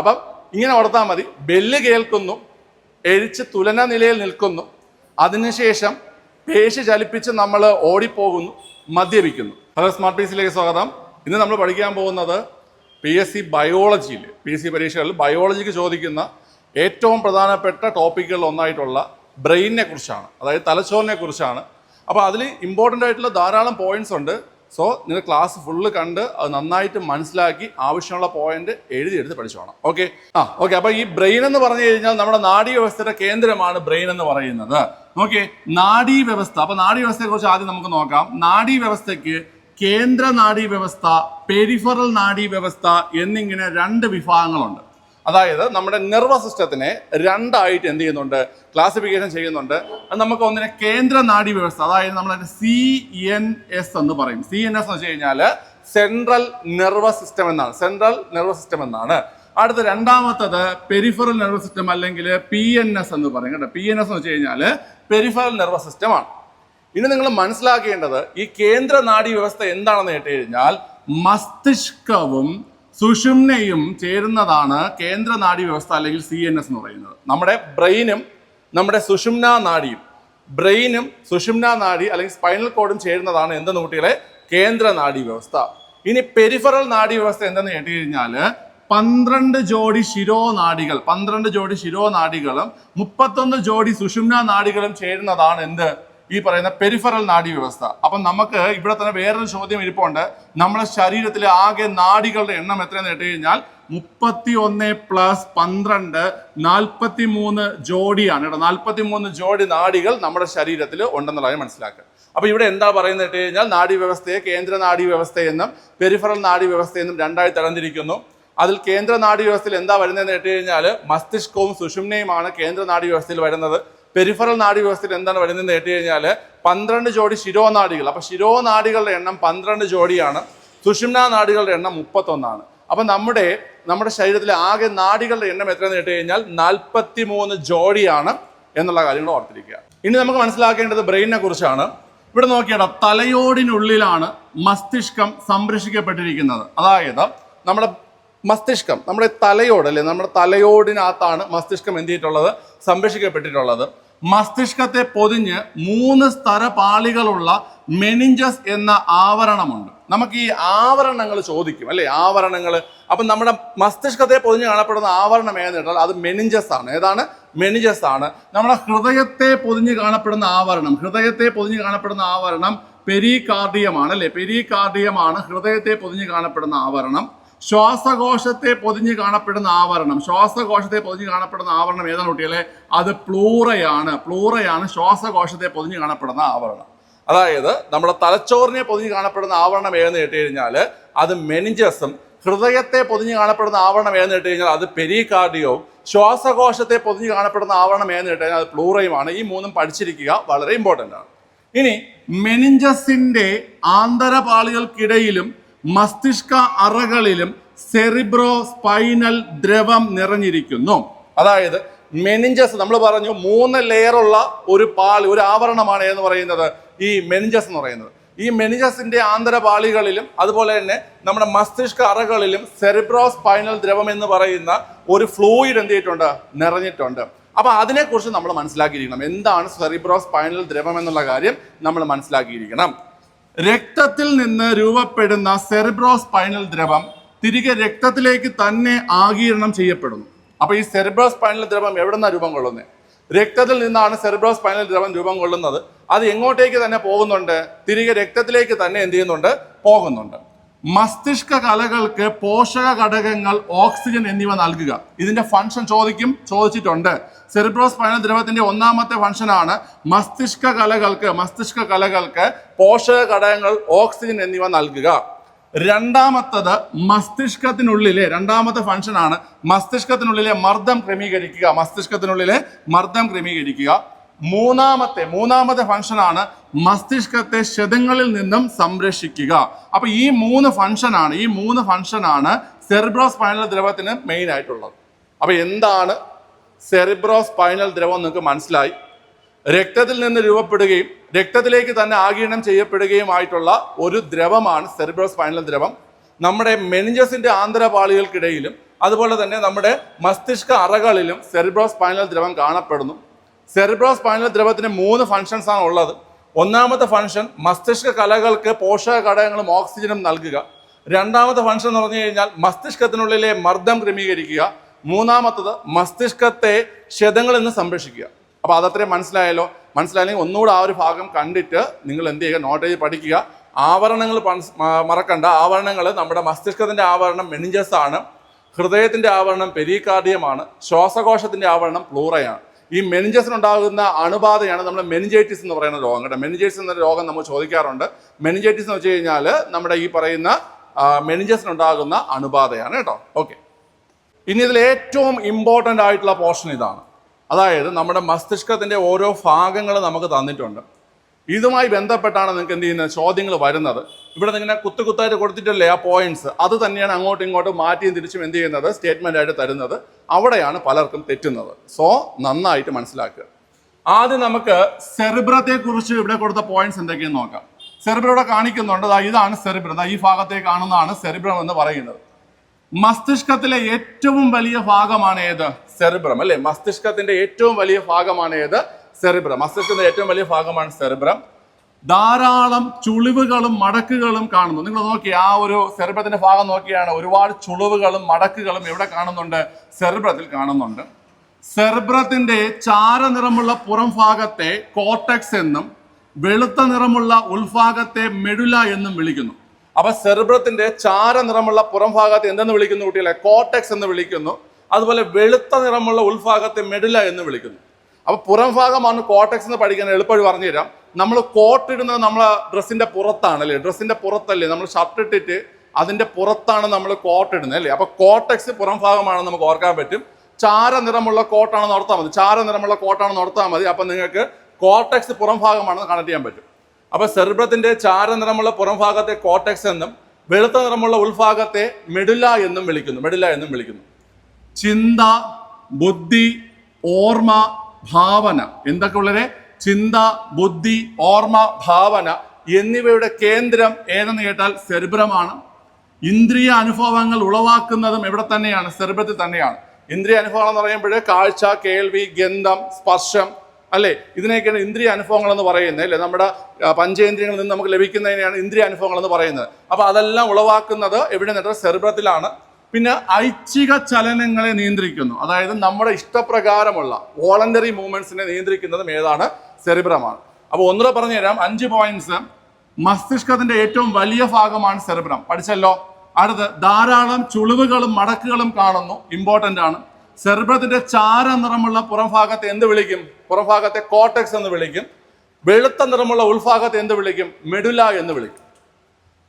അപ്പം ഇങ്ങനെ ഓർത്താൽ മതി. ബെല്ല് കേൾക്കുന്നു എഴിച്ച് തുലന നിലയിൽ നിൽക്കുന്നു. അതിനുശേഷം പേശി ചലിപ്പിച്ച് നമ്മൾ ഓടിപ്പോകുന്നു മദ്യപിക്കുന്നു. ഹലോ സ്മാർട്ട് പീസിലേക്ക് സ്വാഗതം. ഇന്ന് നമ്മൾ പഠിക്കാൻ പോകുന്നത് പി എസ് സി ബയോളജിയിൽ പി എസ് സി പരീക്ഷകളിൽ ബയോളജിക്ക് ചോദിക്കുന്ന ഏറ്റവും പ്രധാനപ്പെട്ട ടോപ്പിക്കുകളിൽ ഒന്നായിട്ടുള്ള ബ്രെയിനിനെ കുറിച്ചാണ്. അതായത് തലച്ചോറിനെ കുറിച്ചാണ്. അപ്പോൾ അതിൽ ഇമ്പോർട്ടന്റ് ആയിട്ടുള്ള ധാരാളം പോയിന്റ്സ് ഉണ്ട്. സോ നിങ്ങൾ ക്ലാസ് ഫുള്ള് കണ്ട് അത് നന്നായിട്ട് മനസ്സിലാക്കി ആവശ്യമുള്ള പോയിന്റ് എഴുതി എടുത്ത് പഠിച്ചോണം. ഓക്കെ ആ ഓക്കെ അപ്പൊ ഈ ബ്രെയിൻ എന്ന് പറഞ്ഞു കഴിഞ്ഞാൽ നമ്മുടെ നാഡീ വ്യവസ്ഥയുടെ കേന്ദ്രമാണ് ബ്രെയിൻ എന്ന് പറയുന്നത്. ഓക്കെ നാഡീ വ്യവസ്ഥ അപ്പൊ നാഡീ വ്യവസ്ഥയെ കുറിച്ച് ആദ്യം നമുക്ക് നോക്കാം. നാഡീ വ്യവസ്ഥയ്ക്ക് കേന്ദ്ര നാഡീ വ്യവസ്ഥ പെരിഫറൽ നാഡീ വ്യവസ്ഥ എന്നിങ്ങനെ രണ്ട് വിഭാഗങ്ങളുണ്ട്. അതായത് നമ്മുടെ നെർവസ് സിസ്റ്റത്തിനെ രണ്ടായിട്ട് എന്ത് ചെയ്യുന്നുണ്ട്? ക്ലാസിഫിക്കേഷൻ ചെയ്യുന്നുണ്ട്. അത് നമുക്ക് ഒന്നിനെ കേന്ദ്ര നാഡി വ്യവസ്ഥ അതായത് നമ്മൾ സി എൻ എസ് എന്ന് പറയും. സി എൻ എസ് എന്ന് വെച്ച് കഴിഞ്ഞാൽ സെൻട്രൽ നെർവസ് സിസ്റ്റം എന്നാണ്. സെൻട്രൽ നെർവസ് സിസ്റ്റം എന്നാണ്. അടുത്ത രണ്ടാമത്തത് പെരിഫറൽ നെർവസ് സിസ്റ്റം അല്ലെങ്കിൽ പി എൻ എസ് എന്ന് പറയും കേട്ടോ. പി എൻ എസ് എന്ന് വെച്ച് കഴിഞ്ഞാൽ പെരിഫറൽ നെർവസ് സിസ്റ്റമാണ് ഇനി നിങ്ങൾ മനസ്സിലാക്കേണ്ടത് ഈ കേന്ദ്ര നാഡി വ്യവസ്ഥ എന്താണെന്ന് കേട്ട് കഴിഞ്ഞാൽ മസ്തിഷ്കവും സുഷുമ്നയും ചേരുന്നതാണ് കേന്ദ്ര നാഡി വ്യവസ്ഥ അല്ലെങ്കിൽ സി എൻ എസ് എന്ന് പറയുന്നത്. നമ്മുടെ ബ്രെയിനും നമ്മുടെ സുഷുമ്ന നാഡിയും ബ്രെയിനും സുഷുമ്ന നാഡി അല്ലെങ്കിൽ സ്പൈനൽ കോഡും ചേരുന്നതാണ് എന്തെന്ന് കുട്ടികളെ? കേന്ദ്ര നാഡി വ്യവസ്ഥ ഇനി പെരിഫറൽ നാഡി വ്യവസ്ഥ എന്തെന്ന് കേട്ട് കഴിഞ്ഞാൽ പന്ത്രണ്ട് ജോഡി ശിരോനാഡികൾ പന്ത്രണ്ട് ജോഡി ശിരോനാഡികളും മുപ്പത്തൊന്ന് ജോഡി സുഷുമ്ന നാഡികളും ചേരുന്നതാണ് എന്ത്? ഈ പറയുന്ന പെരിഫറൽ നാഡി വ്യവസ്ഥ. അപ്പം നമുക്ക് ഇവിടെ തന്നെ വേറൊരു ചോദ്യം ഇരിപ്പുണ്ട്. നമ്മുടെ ശരീരത്തിലെ ആകെ നാടികളുടെ എണ്ണം എത്രയെന്ന് കേട്ട് കഴിഞ്ഞാൽ മുപ്പത്തി ഒന്ന് പ്ലസ് പന്ത്രണ്ട് നാൽപ്പത്തി മൂന്ന് ജോഡിയാണ് കേട്ടോ. നാൽപ്പത്തി മൂന്ന് ജോഡി നാടികൾ നമ്മുടെ ശരീരത്തിൽ ഉണ്ടെന്നുള്ളത് മനസ്സിലാക്കുക. അപ്പൊ ഇവിടെ എന്താ പറയുന്നത് കേട്ട് കഴിഞ്ഞാൽ നാഡി വ്യവസ്ഥയെ കേന്ദ്ര നാഡി വ്യവസ്ഥയെന്നും പെരിഫറൽ നാഡി വ്യവസ്ഥയെന്നും രണ്ടായി തരംതിരിക്കുന്നു. അതിൽ കേന്ദ്ര നാഡി വ്യവസ്ഥയിൽ എന്താ വരുന്നതെന്ന് കേട്ട് കഴിഞ്ഞാൽ മസ്തിഷ്കവും സുഷുമ്നയുമാണ് കേന്ദ്ര നാഡി വ്യവസ്ഥയിൽ വരുന്നത്. പെരിഫറൽ നാഡി വ്യവസ്ഥയിൽ എന്താണ് വരുന്നതെന്ന് കേട്ട് കഴിഞ്ഞാൽ പന്ത്രണ്ട് ജോഡി ശിരോനാഡികൾ അപ്പോൾ ശിരോനാഡികളുടെ എണ്ണം പന്ത്രണ്ട് ജോഡിയാണ്. സുഷുമ്ന നാഡികളുടെ എണ്ണം മുപ്പത്തൊന്നാണ്. അപ്പം നമ്മുടെ നമ്മുടെ ശരീരത്തിലെ ആകെ നാഡികളുടെ എണ്ണം എത്രയെന്ന് കേട്ട് കഴിഞ്ഞാൽ നാൽപ്പത്തി മൂന്ന് ജോഡിയാണ് എന്നുള്ള കാര്യങ്ങൾ ഓർത്തിരിക്കുക. ഇനി നമുക്ക് മനസ്സിലാക്കേണ്ടത് ബ്രെയിനിനെ കുറിച്ചാണ്. ഇവിടെ നോക്കിയാൽ തലയോടിനുള്ളിലാണ് മസ്തിഷ്കം സംരക്ഷിക്കപ്പെട്ടിരിക്കുന്നത്. അതായത് നമ്മുടെ മസ്തിഷ്കം നമ്മുടെ തലയോട് അല്ലെ നമ്മുടെ തലയോടിനകത്താണ് മസ്തിഷ്കം എന്ത് ചെയ്തിട്ടുള്ളത് സംരക്ഷിക്കപ്പെട്ടിട്ടുള്ളത്. മസ്തിഷ്കത്തെ പൊതിഞ്ഞ് മൂന്ന് സ്തരപാളികളുള്ള മെനിഞ്ചസ് എന്ന ആവരണമുണ്ട്. നമുക്ക് ഈ ആവരണങ്ങൾ ചോദിക്കും അല്ലെ? ആവരണങ്ങൾ. അപ്പം നമ്മുടെ മസ്തിഷ്കത്തെ പൊതിഞ്ഞ് കാണപ്പെടുന്ന ആവരണം ഏതെന്ന് കേട്ടാൽ അത് മെനിഞ്ചസ് ആണ്. ഏതാണ്? മെനിഞ്ചസ് ആണ്. നമ്മുടെ ഹൃദയത്തെ പൊതിഞ്ഞ് കാണപ്പെടുന്ന ആവരണം. ഹൃദയത്തെ പൊതിഞ്ഞ് കാണപ്പെടുന്ന ആവരണം പെരികാർഡിയമാണ് അല്ലെ? പെരികാർഡിയമാണ് ഹൃദയത്തെ പൊതിഞ്ഞ് കാണപ്പെടുന്ന ആവരണം. ശ്വാസകോശത്തെ പൊതിഞ്ഞ് കാണപ്പെടുന്ന ആവരണം. ശ്വാസകോശത്തെ പൊതിഞ്ഞ് കാണപ്പെടുന്ന ആവരണം ഏതാണ് കുട്ടികളെ? അത് പ്ലൂറയാണ് പ്ലൂറയാണ് ശ്വാസകോശത്തെ പൊതിഞ്ഞ് കാണപ്പെടുന്ന ആവരണം. അതായത് നമ്മുടെ തലച്ചോറിനെ പൊതിഞ്ഞ് കാണപ്പെടുന്ന ആവരണം ഏതെന്ന് കേട്ട് കഴിഞ്ഞാൽ അത് മെനിഞ്ചസും ഹൃദയത്തെ പൊതിഞ്ഞ് കാണപ്പെടുന്ന ആവരണം ഏതെന്ന് കേട്ട് കഴിഞ്ഞാൽ അത് പെരികാർഡിയവും ശ്വാസകോശത്തെ പൊതിഞ്ഞ് കാണപ്പെടുന്ന ആവരണം ഏതെന്ന് കേട്ട് കഴിഞ്ഞാൽ അത് പ്ലൂറയുമാണ് ഈ മൂന്നും പഠിച്ചിരിക്കുക വളരെ ഇമ്പോർട്ടന്റ് ആണ്. ഇനി മെനിഞ്ചസിന്റെ ആന്തരപാളികൾക്കിടയിലും മസ്തിഷ്ക അറകളിലും സെറിബ്രോ സ്പൈനൽ ദ്രവം നിറഞ്ഞിരിക്കുന്നു. അതായത് മെനിഞ്ചസ് നമ്മൾ പറഞ്ഞു മൂന്ന് ലെയറുള്ള ഒരു പാളി ഒരു ആവരണമാണ് എന്ന് പറയുന്നത് ഈ മെനിഞ്ചസ് എന്ന് പറയുന്നത്. ഈ മെനിഞ്ചസിന്റെ ആന്തരപാളികളിലും അതുപോലെ തന്നെ നമ്മുടെ മസ്തിഷ്ക അറകളിലും സെറിബ്രോ സ്പൈനൽ ദ്രവം എന്ന് പറയുന്ന ഒരു ഫ്ലൂയിഡ് എന്ത് ചെയ്തിട്ടുണ്ട്? നിറഞ്ഞിട്ടുണ്ട്. അപ്പൊ അതിനെക്കുറിച്ച് നമ്മൾ മനസ്സിലാക്കിയിരിക്കണം. എന്താണ് സെറിബ്രോ സ്പൈനൽ ദ്രവം എന്നുള്ള കാര്യം നമ്മൾ മനസ്സിലാക്കിയിരിക്കണം. രക്തത്തിൽ നിന്ന് രൂപപ്പെടുന്ന സെറിബ്രോ സ്പൈനൽ ദ്രവം തിരികെ രക്തത്തിലേക്ക് തന്നെ ആഗീരണം ചെയ്യപ്പെടുന്നു. അപ്പോൾ ഈ സെറിബ്രോ സ്പൈനൽ ദ്രവം എവിടെ നിന്നാണ് രൂപം കൊള്ളുന്നത് രക്തത്തിൽ നിന്നാണ് സെറിബ്രോ സ്പൈനൽ ദ്രവം രൂപം കൊള്ളുന്നത്. അത് എങ്ങോട്ടേക്ക് തന്നെ പോകുന്നുണ്ട്? തിരികെ രക്തത്തിലേക്ക് തന്നെ എന്ത് ചെയ്യുന്നുണ്ട്? പോകുന്നുണ്ട്. മസ്തിഷ്ക കലകൾക്ക് പോഷക ഘടകങ്ങൾ ഓക്സിജൻ എന്നിവ നൽകുക. ഇതിന്റെ ഫംഗ്ഷൻ ചോദിക്കും ചോദിച്ചിട്ടുണ്ട്. സെറിബ്രോസ് സ്പൈനൽ ദ്രവത്തിന്റെ ഒന്നാമത്തെ ഫംഗ്ഷനാണ് മസ്തിഷ്ക കലകൾക്ക് മസ്തിഷ്ക കലകൾക്ക് പോഷക ഘടകങ്ങൾ ഓക്സിജൻ എന്നിവ നൽകുക. രണ്ടാമത്തത് മസ്തിഷ്കത്തിനുള്ളിലെ രണ്ടാമത്തെ ഫംഗ്ഷനാണ് മസ്തിഷ്കത്തിനുള്ളിലെ മർദ്ദം ക്രമീകരിക്കുക. മസ്തിഷ്കത്തിനുള്ളിലെ മർദ്ദം ക്രമീകരിക്കുക. മൂന്നാമത്തെ മൂന്നാമത്തെ ഫംഗ്ഷനാണ് മസ്തിഷ്കത്തെ ക്ഷതങ്ങളിൽ നിന്നും സംരക്ഷിക്കുക. അപ്പൊ ഈ മൂന്ന് ഫംഗ്ഷനാണ് ഈ മൂന്ന് ഫംഗ്ഷനാണ് സെറിബ്രോ സ്പൈനൽ ദ്രവത്തിന് മെയിൻ ആയിട്ടുള്ളത്. അപ്പൊ എന്താണ് സെറിബ്രോ സ്പൈനൽ ദ്രവം നിങ്ങൾക്ക് മനസ്സിലായി? രക്തത്തിൽ നിന്ന് രൂപപ്പെടുകയും രക്തത്തിലേക്ക് തന്നെ ആകീരണം ചെയ്യപ്പെടുകയും ആയിട്ടുള്ള ഒരു ദ്രവമാണ് സെറിബ്രോ സ്പൈനൽ ദ്രവം. നമ്മുടെ മെനിഞ്ചസിന്റെ ആന്തരപാളികൾക്കിടയിലും അതുപോലെ തന്നെ നമ്മുടെ മസ്തിഷ്ക അറകളിലും സെറിബ്രോ സ്പൈനൽ ദ്രവം കാണപ്പെടുന്നു. സെറിബ്രോ സ്പൈനൽ ദ്രവത്തിന് മൂന്ന് ഫങ്ഷൻസ് ആണ് ഉള്ളത്. ഒന്നാമത്തെ ഫങ്ഷൻ മസ്തിഷ്ക കലകൾക്ക് പോഷക ഘടകങ്ങളും ഓക്സിജനും നൽകുക. രണ്ടാമത്തെ ഫങ്ഷൻ എന്ന് പറഞ്ഞു കഴിഞ്ഞാൽ മസ്തിഷ്കത്തിനുള്ളിലെ മർദ്ദം ക്രമീകരിക്കുക. മൂന്നാമത്തത് മസ്തിഷ്കത്തെ ക്ഷതങ്ങളിൽ നിന്ന് സംരക്ഷിക്കുക. അപ്പോൾ അതത്രയും മനസ്സിലായല്ലോ? മനസ്സിലായെങ്കിൽ ഒന്നുകൂടെ ആ ഒരു ഭാഗം കണ്ടിട്ട് നിങ്ങൾ എന്ത് ചെയ്യുക? നോട്ട് ചെയ്ത് പഠിക്കുക. ആവരണങ്ങൾ മറക്കണ്ട. ആവരണങ്ങൾ നമ്മുടെ മസ്തിഷ്കത്തിന്റെ ആവരണം മെനിഞ്ചസ് ആണ്. ഹൃദയത്തിന്റെ ആവരണം പെരികാർഡിയമാണ് ശ്വാസകോശത്തിന്റെ ആവരണം പ്ലൂറയാണ് ഈ മെനിഞ്ചസിനുണ്ടാകുന്ന അണുബാധയാണ് നമ്മൾ മെനിഞ്ചൈറ്റിസ് എന്ന് പറയുന്ന രോഗം. കേട്ടോ മെനിഞ്ചൈറ്റിസ് എന്ന രോഗം നമ്മൾ ചോദിക്കാറുണ്ട്. മെനിഞ്ചൈറ്റിസ് എന്ന് വെച്ച് കഴിഞ്ഞാൽ നമ്മുടെ ഈ പറയുന്ന മെനിഞ്ചസിനുണ്ടാകുന്ന അണുബാധയാണ് കേട്ടോ. ഓക്കെ ഇനി ഇതിൽ ഏറ്റവും ഇമ്പോർട്ടന്റ് ആയിട്ടുള്ള പോർഷൻ ഇതാണ്. അതായത് നമ്മുടെ മസ്തിഷ്കത്തിന്റെ ഓരോ ഭാഗങ്ങൾ നമുക്ക് തന്നിട്ടുണ്ട്. ഇതുമായി ബന്ധപ്പെട്ടാണ് നിങ്ങൾക്ക് എന്ത് ചെയ്യുന്നത്? ചോദ്യങ്ങൾ വരുന്നത്. ഇവിടെ ഇങ്ങനെ കുത്തു കുത്തായിട്ട് കൊടുത്തിട്ടല്ലേ ആ പോയിന്റ്സ് അത് തന്നെയാണ് അങ്ങോട്ടും ഇങ്ങോട്ടും മാറ്റിയും തിരിച്ചും എന്ത് ചെയ്യുന്നത്? സ്റ്റേറ്റ്മെന്റ് ആയിട്ട് തരുന്നത്. അവിടെയാണ് പലർക്കും തെറ്റുന്നത്. സോ നന്നായിട്ട് മനസ്സിലാക്കുക. ആദ്യം നമുക്ക് സെറിബ്രത്തെ കുറിച്ച് ഇവിടെ കൊടുത്ത പോയിന്റ്സ് എന്തൊക്കെയെന്ന് നോക്കാം. സെറിബ്രം ഇവിടെ കാണിക്കുന്നുണ്ട്. ഇതാണ് സെറിബ്രം. ഈ ഭാഗത്തെ കാണുന്നതാണ് സെറിബ്രം എന്ന് പറയുന്നത്. മസ്തിഷ്കത്തിലെ ഏറ്റവും വലിയ ഭാഗമാണ് ഏത്? സെറിബ്രം. അല്ലെ? മസ്തിഷ്കത്തിന്റെ ഏറ്റവും വലിയ ഭാഗമാണ് ഏത്? സെറിബ്രം. മസ്തിഷ്കത്തിന്റെ ഏറ്റവും വലിയ ഭാഗമാണ് സെറിബ്രം. ധാരാളം ചുളിവുകളും മടക്കുകളും കാണുന്നു. നിങ്ങൾ നോക്കി ആ ഒരു സെറിബ്രത്തിന്റെ ഭാഗം നോക്കിയാണ് ഒരുപാട് ചുളിവുകളും മടക്കുകളും എവിടെ കാണുന്നുണ്ട് സെറിബ്രത്തിൽ കാണുന്നുണ്ട്. സെറിബ്രത്തിന്റെ ചാരനിറമുള്ള പുറം ഭാഗത്തെ കോട്ടക്സ് എന്നും വെളുത്ത നിറമുള്ള ഉൾഭാഗത്തെ മെഡുല എന്നും വിളിക്കുന്നു. അപ്പൊ സെർബ്രത്തിന്റെ ചാര നിറമുള്ള പുറം ഭാഗത്തെ എന്തെന്ന് വിളിക്കുന്നു കുട്ടികളെ? കോട്ടക്സ് എന്ന് വിളിക്കുന്നു. അതുപോലെ വെളുത്ത നിറമുള്ള ഉൾഭാഗത്തെ മെഡുല എന്ന് വിളിക്കുന്നു. അപ്പൊ പുറം ഭാഗമാണ് കോട്ടക്സ് എന്ന് പഠിക്കാൻ എളുപ്പമായി പറഞ്ഞുതരാം നമ്മൾ കോട്ട് ഇടുന്നത് നമ്മളെ ഡ്രസ്സിന്റെ പുറത്താണ് അല്ലേ? ഡ്രസ്സിന്റെ പുറത്തല്ലേ? നമ്മൾ ഷർട്ട് ഇട്ടിട്ട് അതിന്റെ പുറത്താണ് നമ്മൾ കോട്ട് ഇടുന്നത് അല്ലേ? അപ്പൊ കോട്ടക്സ് പുറം ഭാഗമാണെന്ന് നമുക്ക് ഓർക്കാൻ പറ്റും. ചാര നിറമുള്ള കോട്ടാണെന്ന് ഓർത്താൽ മതി. ചാര നിറമുള്ള കോട്ടാണെന്ന് ഓർത്താൽ മതി. അപ്പൊ നിങ്ങൾക്ക് കോട്ടക്സ് പുറം ഭാഗമാണെന്ന് കണക്ട് ചെയ്യാൻ പറ്റും. അപ്പൊ സെർബ്രത്തിന്റെ ചാര നിറമുള്ള പുറം ഭാഗത്തെ കോട്ടക്സ് എന്നും വെളുത്ത നിറമുള്ള ഉൾഭാഗത്തെ മെഡുല എന്നും വിളിക്കുന്നു. മെഡുല എന്നും വിളിക്കുന്നു. ചിന്ത ബുദ്ധി ഓർമ്മ ഭാവന. എന്തൊക്കെ ഉള്ളത് ചിന്ത ബുദ്ധി ഓർമ്മ ഭാവന എന്നിവയുടെ കേന്ദ്രം ഏതെന്ന് കേട്ടാൽ സെർബ്രമാണ് ഇന്ദ്രിയ അനുഭവങ്ങൾ ഉളവാക്കുന്നതും എവിടെ തന്നെയാണ് സെറിബ്രത്തിൽ തന്നെയാണ്. ഇന്ദ്രിയ അനുഭവങ്ങൾ എന്ന് പറയുമ്പോൾ കാഴ്ച കേൾവി ഗന്ധം സ്പർശം അല്ലേ? ഇതിനെയൊക്കെയാണ് ഇന്ദ്രിയ അനുഭവങ്ങൾ എന്ന് പറയുന്നത് അല്ലേ? നമ്മുടെ പഞ്ചേന്ദ്രിയങ്ങളിൽ നിന്ന് നമുക്ക് ലഭിക്കുന്നതിനെയാണ് ഇന്ദ്രിയ അനുഭവങ്ങൾ എന്ന് പറയുന്നത്. അപ്പൊ അതെല്ലാം ഉളവാക്കുന്നത് എവിടെ നിന്നിട്ട് സെറിബ്രത്തിലാണ് പിന്നെ ഐച്ഛിക ചലനങ്ങളെ നിയന്ത്രിക്കുന്നു. അതായത് നമ്മുടെ ഇഷ്ടപ്രകാരമുള്ള വോളണ്ടറി മൂവ്മെന്റ്സിനെ നിയന്ത്രിക്കുന്നതും ഏതാണ്? സെറിബ്രമാണ്. അപ്പോൾ ഒന്നുകൂടെ പറഞ്ഞു തരാം അഞ്ച് പോയിന്റ്സ് മസ്തിഷ്കത്തിന്റെ ഏറ്റവും വലിയ ഭാഗമാണ് സെറിബ്രം. പഠിച്ചല്ലോ? അടുത്ത് ധാരാളം ചുളിവുകളും മടക്കുകളും കാണുന്നു. ഇമ്പോർട്ടന്റ് ആണ്. സെറിബ്രത്തിന്റെ ചാര നിറമുള്ള പുറംഭാഗത്തെ എന്ത് വിളിക്കും? പുറംഭാഗത്തെ കോട്ടക്സ് എന്ന് വിളിക്കും. വെളുത്ത നിറമുള്ള ഉൾഭാഗത്തെ എന്ത് വിളിക്കും? മെഡുല എന്ന് വിളിക്കും.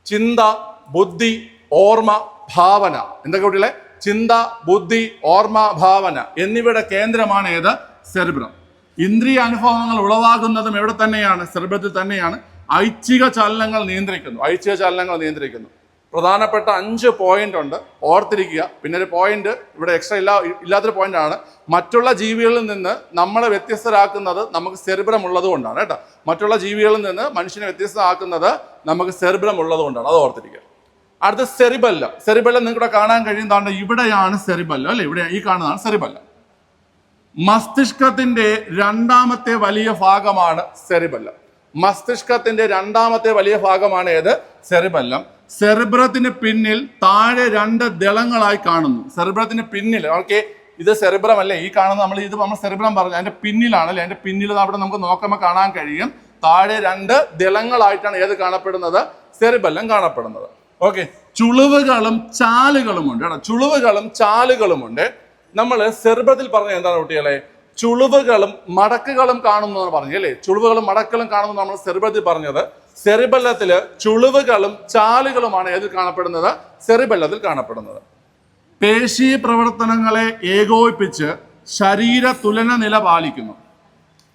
ചിന്ത ബുദ്ധി ഓർമ്മ ഭാവന. എന്തൊക്കെ കുട്ടികളെ? ചിന്ത ബുദ്ധി ഓർമ്മ ഭാവന എന്നിവയുടെ കേന്ദ്രമാണ് ഏത്? സെർബ്രം ഇന്ദ്രിയ അനുഭവങ്ങൾ ഉളവാകുന്നതും എവിടെ തന്നെയാണ്? സെർബ്രത്തിൽ തന്നെയാണ്. ഐച്ഛിക ചലനങ്ങൾ നിയന്ത്രിക്കുന്നു. ഐച്ഛിക ചലനങ്ങൾ നിയന്ത്രിക്കുന്നു. പ്രധാനപ്പെട്ട അഞ്ച് പോയിന്റ് ഉണ്ട്. ഓർത്തിരിക്കുക. പിന്നെ ഒരു പോയിന്റ് ഇവിടെ എക്സ്ട്രാ ഇല്ലാ ഇല്ലാത്തൊരു പോയിന്റ് ആണ്. മറ്റുള്ള ജീവികളിൽ നിന്ന് നമ്മളെ വ്യത്യസ്തരാക്കുന്നത് നമുക്ക് സെർബ്രം ഉള്ളത് കൊണ്ടാണ് കേട്ടോ. മറ്റുള്ള ജീവികളിൽ നിന്ന് മനുഷ്യനെ വ്യത്യസ്തമാക്കുന്നത് നമുക്ക് സെർബ്രം ഉള്ളത് കൊണ്ടാണ്. അത് ഓർത്തിരിക്കുക. അടുത്ത സെറിബല്ല. സെറിബല്ല നിങ്ങളുടെ കാണാൻ കഴിയുന്നതാണ് ഇവിടെയാണ് സെറിബല്ല അല്ലെ? ഇവിടെ ഈ കാണുന്നതാണ് സെറിബല്ല. മസ്തിഷ്കത്തിന്റെ രണ്ടാമത്തെ വലിയ ഭാഗമാണ് സെറിബല്ല. മസ്തിഷ്കത്തിന്റെ രണ്ടാമത്തെ വലിയ ഭാഗമാണ് ഏത്? സെറിബല്ലം. സെറിബ്രത്തിന് പിന്നിൽ താഴെ രണ്ട് ദളങ്ങളായി കാണുന്നു. സെറിബ്രത്തിന് പിന്നിൽ ഓക്കെ ഇത് സെറിബ്രം അല്ലേ? ഈ കാണുന്ന നമ്മൾ ഇത് നമ്മൾ സെറിബ്രം പറഞ്ഞു. അതിന്റെ പിന്നിലാണ് അല്ലെ? അതിന്റെ പിന്നിൽ അവിടെ നമുക്ക് നോക്കുമ്പോൾ കാണാൻ കഴിയും. താഴെ രണ്ട് ദളങ്ങളായിട്ടാണ് ഏത് കാണപ്പെടുന്നത്? സെറിബല്ലം കാണപ്പെടുന്നത്. ഓക്കെ. ചുളിവുകളും ചാലുകളും ഉണ്ട് കേട്ടോ. ചുളിവുകളും ചാലുകളും ഉണ്ട് നമ്മൾ സെർബത്തിൽ പറഞ്ഞ എന്താണ് കുട്ടികളെ? ചുളിവുകളും മടക്കുകളും കാണുന്നു എന്ന് പറഞ്ഞു അല്ലേ? ചുളിവുകളും മടക്കുകളും കാണുന്നു നമ്മൾ സെറിബത്തിൽ പറഞ്ഞത്. സെറിബല്ലത്തിൽ ചുളിവുകളും ചാലുകളുമാണ് ഏതിൽ കാണപ്പെടുന്നത്? സെറിബല്ലത്തിൽ കാണപ്പെടുന്നത്. പേശി പ്രവർത്തനങ്ങളെ ഏകോപിപ്പിച്ച് ശരീര തുലന നില പാലിക്കുന്നു.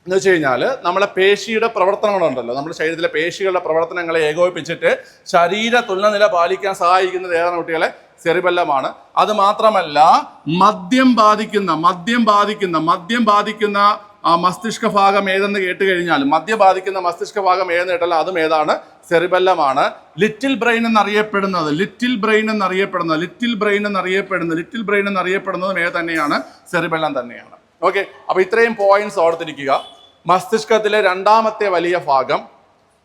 എന്ന് വെച്ച് കഴിഞ്ഞാൽ നമ്മളെ പേശിയുടെ പ്രവർത്തനങ്ങളുണ്ടല്ലോ നമ്മുടെ ശരീരത്തിലെ പേശികളുടെ പ്രവർത്തനങ്ങളെ ഏകോപിപ്പിച്ചിട്ട് ശരീര തുലനില പാലിക്കാൻ സഹായിക്കുന്നത് ഏതാണ് കുട്ടികളെ? സെറിബല്ലമാണ്. അത് മാത്രമല്ല മദ്യം ബാധിക്കുന്ന മദ്യം ബാധിക്കുന്ന മദ്യം ബാധിക്കുന്ന മസ്തിഷ്ക ഭാഗം ഏതെന്ന് കേട്ട് കഴിഞ്ഞാൽ മദ്യ ബാധിക്കുന്ന മസ്തിഷ്ക ഭാഗം ഏതെന്ന് കേട്ടാൽ അതും ഏതാണ്? സെറിബല്ലമാണ്. ലിറ്റിൽ ബ്രെയിൻ എന്നറിയപ്പെടുന്നത് ലിറ്റിൽ ബ്രെയിൻ എന്നറിയപ്പെടുന്നത് ലിറ്റിൽ ബ്രെയിൻ എന്നറിയപ്പെടുന്നത് ലിറ്റിൽ ബ്രെയിൻ എന്നറിയപ്പെടുന്നതും ഏത് തന്നെയാണ്? സെറിബെല്ലം തന്നെയാണ്. ഓക്കെ അപ്പൊ ഇത്രയും പോയിന്റ്സ് ഓർത്തിരിക്കുക. മസ്തിഷ്കത്തിലെ രണ്ടാമത്തെ വലിയ ഭാഗം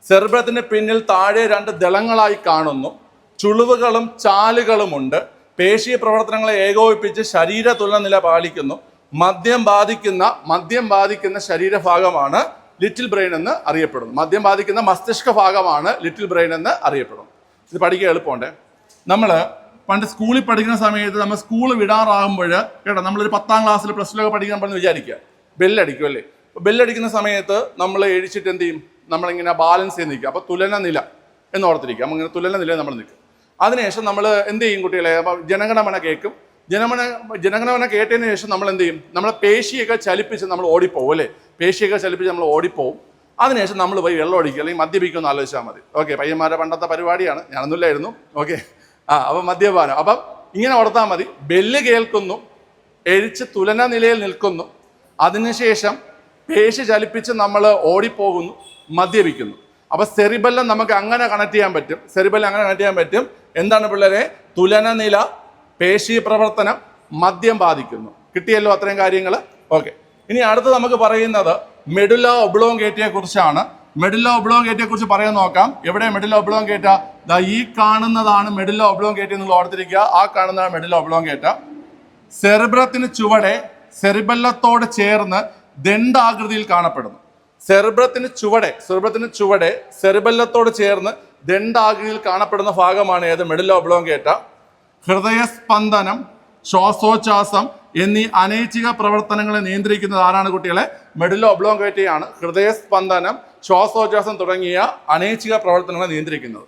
സെർബ്രത്തിന് പിന്നിൽ താഴെ രണ്ട് ദളങ്ങളായി കാണുന്നു. ചുളിവുകളും ചാലുകളുമുണ്ട്. പേശി പ്രവർത്തനങ്ങളെ ഏകോപിപ്പിച്ച് ശരീര തുലനില പാലിക്കുന്നു. മദ്യം ബാധിക്കുന്ന മദ്യം ബാധിക്കുന്ന ശരീരഭാഗമാണ് ലിറ്റിൽ ബ്രെയിൻ എന്ന് അറിയപ്പെടുന്നു. മദ്യം ബാധിക്കുന്ന മസ്തിഷ്ക ഭാഗമാണ് ലിറ്റിൽ ബ്രെയിൻ എന്ന് അറിയപ്പെടുന്നു. ഇത് പഠിക്കാൻ എളുപ്പമുണ്ട്. നമ്മൾ പണ്ട് സ്കൂളിൽ പഠിക്കുന്ന സമയത്ത് നമ്മൾ സ്കൂൾ വിടാറാകുമ്പോൾ കേട്ടോ നമ്മളൊരു പത്താം ക്ലാസ്സിൽ പ്ലസ് ടു ഒക്കെ പഠിക്കാൻ പറഞ്ഞ് വിചാരിക്കുക. ബെല്ലടിക്കും അല്ലേ? അപ്പോൾ ബെല്ലടിക്കുന്ന സമയത്ത് നമ്മൾ എഴിച്ചിട്ട് എന്ത് ചെയ്യും? നമ്മളിങ്ങനെ ബാലൻസ് ചെയ്ത് നിൽക്കുക. അപ്പോൾ തുലന നില എന്ന് ഓർത്തിരിക്കുക. നമ്മൾ ഇങ്ങനെ തുലന നില നമ്മൾ നിൽക്കും അതിനുശേഷം നമ്മൾ എന്ത് ചെയ്യും കുട്ടികളെ? അപ്പോൾ ജനഗണമന കേൾക്കും. ജനമന ജനഗണമന കേട്ടതിന് ശേഷം നമ്മൾ എന്ത് ചെയ്യും? നമ്മളെ പേശിയൊക്കെ ചലിപ്പിച്ച് നമ്മൾ ഓടിപ്പോവും അല്ലേ? പേശിയൊക്കെ ചലിപ്പിച്ച് നമ്മൾ ഓടിപ്പോവും. അതിനുശേഷം നമ്മൾ പോയി വെള്ളം ഓടിക്കുക അല്ലെങ്കിൽ മദ്യപിക്കുമെന്ന് ആലോചിച്ചാൽ മതി. ഓക്കെ പയ്യന്മാരെ പണ്ടത്തെ പരിപാടിയാണ്. ഞാനൊന്നുമില്ലായിരുന്നു. ഓക്കെ ആ അപ്പം മദ്യപാനം. അപ്പം ഇങ്ങനെ ഓർത്താൽ മതി. ബെല്ല് കേൾക്കുന്നു എഴിച്ച് തുലന നിലയിൽ നിൽക്കുന്നു. അതിനുശേഷം പേശി ചലിപ്പിച്ച് നമ്മൾ ഓടിപ്പോകുന്നു മദ്യപിക്കുന്നു. അപ്പൊ സെറിബെല്ലം നമുക്ക് അങ്ങനെ കണക്ട് ചെയ്യാൻ പറ്റും. സെറിബെല്ലം അങ്ങനെ കണക്ട് ചെയ്യാൻ പറ്റും. എന്താണ് പിള്ളേരെ? തുലന നില പേശി പ്രവർത്തനം മദ്യം ബാധിക്കുന്നു. കിട്ടിയല്ലോ അത്രയും കാര്യങ്ങൾ ഓക്കെ. ഇനി അടുത്ത് നമുക്ക് പറയുന്നത് മെഡുല ഒബ്ലോങ്കേറ്റയെ കുറിച്ചാണ്. മെഡുല ഗേറ്റിനെ കുറിച്ച് പറയാൻ നോക്കാം. എവിടെ മെഡിൽ ഒബ്ലോങ്കേറ്റ ദാ ഈ കാണുന്നതാണ് മെഡുല ഗേറ്റ് നിങ്ങൾ ഓർത്തിരിക്കുക. ആ കാണുന്നതാണ് മെഡുല ഗേറ്റ സെറിബ്രത്തിന് ചുവടെ സെറിബല്ലത്തോട് ചേർന്ന് ദണ്ഡാകൃതിയിൽ കാണപ്പെടുന്നു. സെറിബ്രത്തിന് ചുവടെ സെറിബ്രത്തിന് ചുവടെ സെറിബല്ലത്തോട് ചേർന്ന് ദണ്ഡാകൃതിയിൽ കാണപ്പെടുന്ന ഭാഗമാണ് ഏത്? മെഡുല ഗേറ്റ ഹൃദയസ്പന്ദനം ശ്വാസോച്ഛാസം എന്നീ അനൈച്ഛിക പ്രവർത്തനങ്ങളെ നിയന്ത്രിക്കുന്നത് ആരാണ് കുട്ടികളെ? മെഡിൽ ഒബ്ലോങ്കേറ്റയാണ് ഹൃദയസ്പന്ദനം ശ്വാസോച്ഛ്വാസം തുടങ്ങിയ അനൈച്ഛിക പ്രവർത്തനങ്ങളെ നിയന്ത്രിക്കുന്നത്.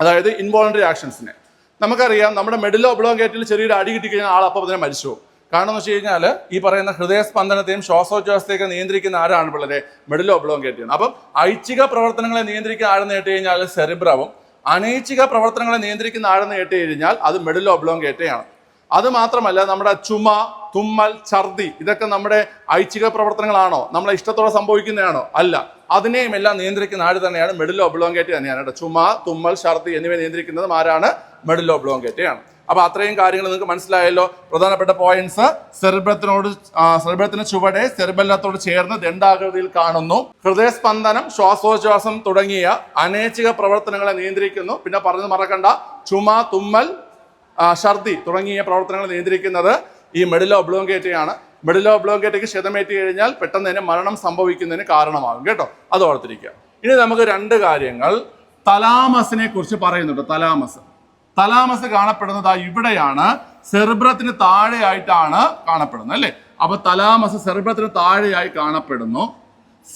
അതായത് ഇൻവോളണ്ടറി ആക്ഷൻസിനെ നമുക്കറിയാം നമ്മുടെ മെഡുലോ ഒബ്ലോങ്കേറ്റിൽ ചെറിയൊരു അടി കിട്ടിക്കഴിഞ്ഞാൽ ആൾ അപ്പോൾ തന്നെ മരിച്ചു. കാരണം എന്ന് വെച്ച് കഴിഞ്ഞാൽ ഈ പറയുന്ന ഹൃദയസ്പന്ദനത്തെയും ശ്വാസോച്ഛ്വാസത്തെയൊക്കെ നിയന്ത്രിക്കുന്ന ആരാണ് പിള്ളേരെ? ബ്ലോ ഒബ്ലോങ്കേറ്റിയാണ് അപ്പം ഐച്ഛിക പ്രവർത്തനങ്ങളെ നിയന്ത്രിക്കുന്ന ആരെന്ന് കേട്ട് കഴിഞ്ഞാൽ സെറിബ്രവും അനൈച്ഛിക പ്രവർത്തനങ്ങളെ നിയന്ത്രിക്കുന്ന ആരെന്ന് കേട്ട് കഴിഞ്ഞാൽ അത് ബ്ലോ ഒബ്ലോങ്കേറ്റയാണ് അത് മാത്രമല്ല നമ്മുടെ ചുമ തുമ്മൽ ഛർദി ഇതൊക്കെ നമ്മുടെ ഐച്ഛിക പ്രവർത്തനങ്ങളാണോ? നമ്മളെ ഇഷ്ടത്തോടെ സംഭവിക്കുന്നതാണോ? അല്ല. അതിനെയും എല്ലാം നിയന്ത്രിക്കുന്ന ആര് തന്നെയാണ്? മെഡിലോ ഒബ്ലോങ്കേറ്റ് തന്നെയാണ് കേട്ടോ. ചുമ തുമ്മൽ ഛർദി എന്നിവ നിയന്ത്രിക്കുന്നതും ആരാണ്? മെഡിലോ ഒബ്ലോങ്കേറ്റയാണ് അപ്പൊ അത്രയും കാര്യങ്ങൾ നിങ്ങൾക്ക് മനസ്സിലായല്ലോ. പ്രധാനപ്പെട്ട പോയിന്റ്സ് സെർബത്തിനോട് സെർബത്തിന് ചുവടെ സെർബല്ലത്തോട് ചേർന്ന് ദണ്ഡാകൃതിയിൽ കാണുന്നു. ഹൃദയസ്പന്ദനം ശ്വാസോച്ഛ്വാസം തുടങ്ങിയ അനേച്ഛിക പ്രവർത്തനങ്ങളെ നിയന്ത്രിക്കുന്നു. പിന്നെ പറഞ്ഞത് മറക്കണ്ട. ചുമ തുമ്മൽ ഛർദി തുടങ്ങിയ പ്രവർത്തനങ്ങൾ നിയന്ത്രിക്കുന്നത് ഈ മെഡിലോ ഒബ്ലോങ്കേറ്റയാണ് മെഡിലോ ഒബ്ലോങ്കേറ്റയ്ക്ക് ക്ഷതമേറ്റ് കഴിഞ്ഞാൽ പെട്ടെന്ന് തന്നെ മരണം സംഭവിക്കുന്നതിന് കാരണമാകും കേട്ടോ? അത് ഓർത്തിരിക്കുക. ഇനി നമുക്ക് രണ്ട് കാര്യങ്ങൾ. തലാമസിനെ കുറിച്ച് പറയുന്നുണ്ട് തലാമസ്. തലാമസ് കാണപ്പെടുന്നത് ആ ഇവിടെയാണ്. സെർബ്രത്തിന് താഴെയായിട്ടാണ് കാണപ്പെടുന്നത് അല്ലേ? അപ്പൊ തലാമസ് സെർബ്രത്തിന് താഴെയായി കാണപ്പെടുന്നു.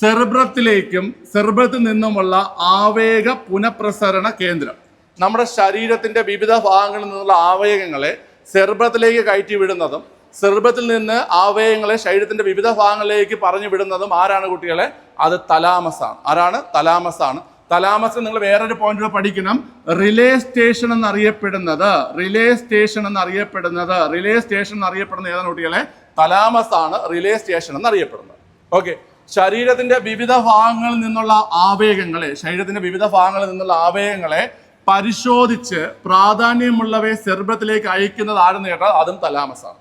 സെർബ്രത്തിലേക്കും സെർബ്രത്തിൽ നിന്നുമുള്ള ആവേഗ പുനഃപ്രസരണ കേന്ദ്രം. നമ്മുടെ ശരീരത്തിന്റെ വിവിധ ഭാഗങ്ങളിൽ നിന്നുള്ള ആവേഗങ്ങളെ സെർബത്തിലേക്ക് കയറ്റി വിടുന്നതും സെർബത്തിൽ നിന്ന് ആവേഗങ്ങളെ ശരീരത്തിന്റെ വിവിധ ഭാഗങ്ങളിലേക്ക് പറഞ്ഞു വിടുന്നതും ആരാണ് കുട്ടികളെ? അത് തലാമസാണ്. ആരാണ്? തലാമസാണ്. തലാമസ് നിങ്ങൾ വേറൊരു പോയിന്റ് പഠിക്കണം. റിലേ സ്റ്റേഷൻ എന്നറിയപ്പെടുന്നത്. റിലേ സ്റ്റേഷൻ എന്നറിയപ്പെടുന്നത്. റിലേ സ്റ്റേഷൻ എന്നറിയപ്പെടുന്ന ഏതാണ് കുട്ടികളെ? തലാമസ് ആണ് റിലേ സ്റ്റേഷൻ എന്നറിയപ്പെടുന്നത്. ഓക്കെ ശരീരത്തിന്റെ വിവിധ ഭാഗങ്ങളിൽ നിന്നുള്ള ആവേഗങ്ങളെ ശരീരത്തിന്റെ വിവിധ ഭാഗങ്ങളിൽ നിന്നുള്ള ആവേഗങ്ങളെ പരിശോധിച്ച് പ്രാധാന്യമുള്ളവയെ സെർബത്തിലേക്ക് അയക്കുന്നത് ആരെന്ന് കേട്ടാൽ അതും തലാമസാണ്.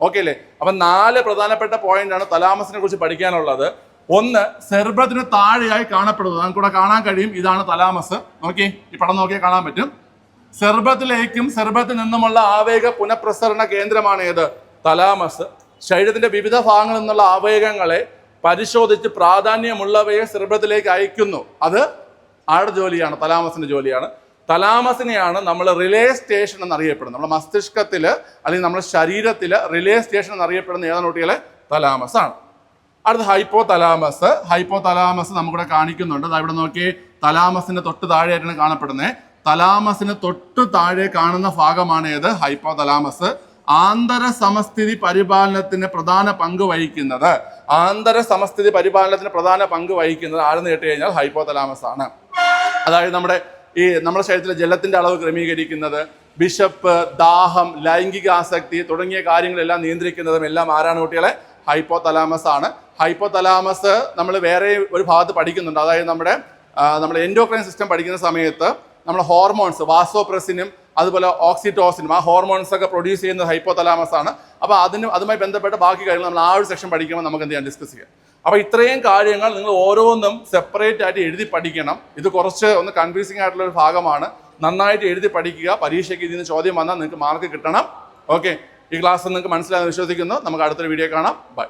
ഓക്കെ അല്ലേ അപ്പൊ നാല് പ്രധാനപ്പെട്ട പോയിന്റാണ് തലാമസിനെ കുറിച്ച് പഠിക്കാനുള്ളത്. ഒന്ന് സെർബത്തിന് താഴെയായി കാണപ്പെടുന്നത്. നമുക്ക് ഇവിടെ കാണാൻ കഴിയും. ഇതാണ് തലാമസ്. നോക്കി ഈ പടം നോക്കിയാൽ കാണാൻ പറ്റും. സെർബത്തിലേക്കും സെർബത്തിൽ നിന്നുമുള്ള ആവേഗ പുനഃപ്രസരണ കേന്ദ്രമാണ് ഏത്? തലാമസ്. ശരീരത്തിന്റെ വിവിധ ഭാഗങ്ങളിൽ നിന്നുള്ള ആവേഗങ്ങളെ പരിശോധിച്ച് പ്രാധാന്യമുള്ളവയെ സെർബത്തിലേക്ക് അയക്കുന്നു. അത് ആടെ ജോലിയാണ്? തലാമസിന്റെ ജോലിയാണ്. തലാമസിനെയാണ് നമ്മൾ റിലേ സ്റ്റേഷൻ എന്നറിയപ്പെടുന്നത്. നമ്മുടെ മസ്തിഷ്കത്തിൽ അല്ലെങ്കിൽ നമ്മുടെ ശരീരത്തിൽ റിലേ സ്റ്റേഷൻ എന്നറിയപ്പെടുന്ന ഏതാണ് കുട്ടികളെ? തലാമസ് ആണ്. അടുത്ത ഹൈപ്പോ തലാമസ് ഹൈപ്പോ തലാമസ് നമുക്കിവിടെ കാണിക്കുന്നുണ്ട്. ദാ ഇവിടെ നോക്കി തലാമസിന്റെ തൊട്ട് താഴെയായിട്ടാണ് കാണപ്പെടുന്നത് തലാമസിന് തൊട്ട് താഴെ കാണുന്ന ഭാഗമാണ് ഏത്? ഹൈപ്പോ തലാമസ് ആന്തര സമസ്ഥിതി പരിപാലനത്തിന് പ്രധാന പങ്ക് വഹിക്കുന്നത്. ആന്തര സമസ്ഥിതി പരിപാലനത്തിന് പ്രധാന പങ്ക് വഹിക്കുന്നത് ആരെന്ന് കേട്ട് കഴിഞ്ഞാൽ ഹൈപ്പോ തലാമസ് ആണ്. അതായത് നമ്മുടെ ഈ നമ്മുടെ ശരീരത്തിലെ ജലത്തിന്റെ അളവ് ക്രമീകരിക്കുന്നത് ബിഷപ്പ് ദാഹം ലൈംഗിക ആസക്തി തുടങ്ങിയ കാര്യങ്ങളെല്ലാം നിയന്ത്രിക്കുന്നതും എല്ലാം ആരാണ് കുട്ടികളെ? ഹൈപ്പോ തലാമസ് ആണ്. ഹൈപ്പോ തലാമസ് നമ്മൾ വേറെ ഒരു ഭാഗത്ത് പഠിക്കുന്നുണ്ട്. അതായത് നമ്മുടെ നമ്മുടെ എൻഡോക്രൈൻ സിസ്റ്റം പഠിക്കുന്ന സമയത്ത് നമ്മൾ ഹോർമോൺസ് വാസോപ്രസിനും അതുപോലെ ഓക്സിറ്റോസിനും ആ ഹോർമോൺസ് ഒക്കെ പ്രൊഡ്യൂസ് ചെയ്യുന്നത് ഹൈപ്പോ തലാമസ് ആണ്. അപ്പോൾ അതിന് അതുമായി ബന്ധപ്പെട്ട ബാക്കി കാര്യങ്ങൾ നമ്മൾ ആ ഒരു സെക്ഷൻ പഠിക്കുമ്പോൾ നമുക്ക് എന്ത് ചെയ്യാം? ഡിസ്കസ് ചെയ്യാം. അപ്പോൾ ഇത്രയും കാര്യങ്ങൾ നിങ്ങൾ ഓരോന്നും സെപ്പറേറ്റ് ആയിട്ട് എഴുതി പഠിക്കണം. ഇത് കുറച്ച് ഒന്ന് കൺഫ്യൂസിംഗ് ആയിട്ടുള്ള ഒരു ഭാഗമാണ്. നന്നായിട്ട് എഴുതി പഠിക്കുക. പരീക്ഷയ്ക്ക് ഇതിന് ചോദ്യം വന്നാൽ നിങ്ങൾക്ക് മാർക്ക് കിട്ടണം. ഓക്കെ ഈ ക്ലാസ് നിങ്ങൾക്ക് മനസ്സിലായെന്ന് വിശ്വസിക്കുന്നു. നമുക്ക് അടുത്തൊരു വീഡിയോ കാണാം. ബൈ